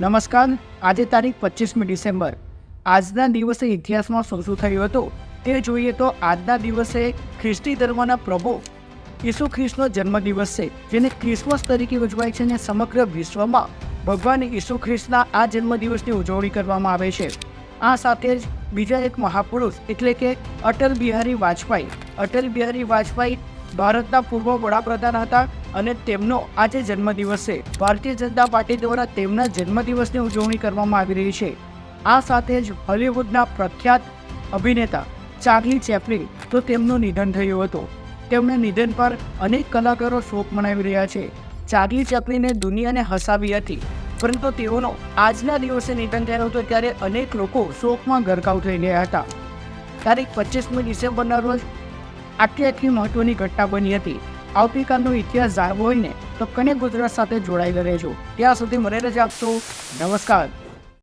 નમસ્કાર, આજે તારીખ પચીસમી ડિસેમ્બર. આજના દિવસે ઇતિહાસમાં શું શું થયું હતું તે જોઈએ તો આજના દિવસે ખ્રિસ્તી ધર્મના પ્રભુ ઈસુ ખ્રિસ્તનો જન્મદિવસ છે, જેને ક્રિસમસ તરીકે ઉજવાય છે અને સમગ્ર વિશ્વમાં ભગવાન ઈસુ ખ્રિસ્તના આ જન્મદિવસની ઉજવણી કરવામાં આવે છે. આ સાથે જ બીજા એક મહાપુરુષ એટલે કે અટલ બિહારી વાજપેયી, અટલ બિહારી વાજપેયી ભારતના પૂર્વ વડાપ્રધાન હતા અને તેમનો આજે જન્મદિવસ છે. ભારતીય જનતા પાર્ટી દ્વારા તેમના જન્મદિવસની ઉજવણી કરવામાં આવી રહી છે. આ સાથે જ હોલિવૂડના પ્રખ્યાત અભિનેતા ચાર્લી ચેપલી તો તેમનું નિધન થયું હતું. તેમના નિધન પર અનેક કલાકારો શોક મનાવી રહ્યા છે. ચાર્લી ચેપલીને દુનિયાને હસાવી હતી, પરંતુ તેઓનો આજના દિવસે નિધન થયું હતું ત્યારે અનેક લોકો શોકમાં ગરકાવ થઈ ગયા હતા. તારીખ પચીસમી ડિસેમ્બરના રોજ આટલી આટલી મહત્વની ઘટના બની હતી. આવતીકાલનો ઇતિહાસ જાણવો હોય ને, તો કને ગુજરાત સાથે જોડાયેલા રહેજો. ત્યાં સુધી મને રજા આપશો નમસ્કાર.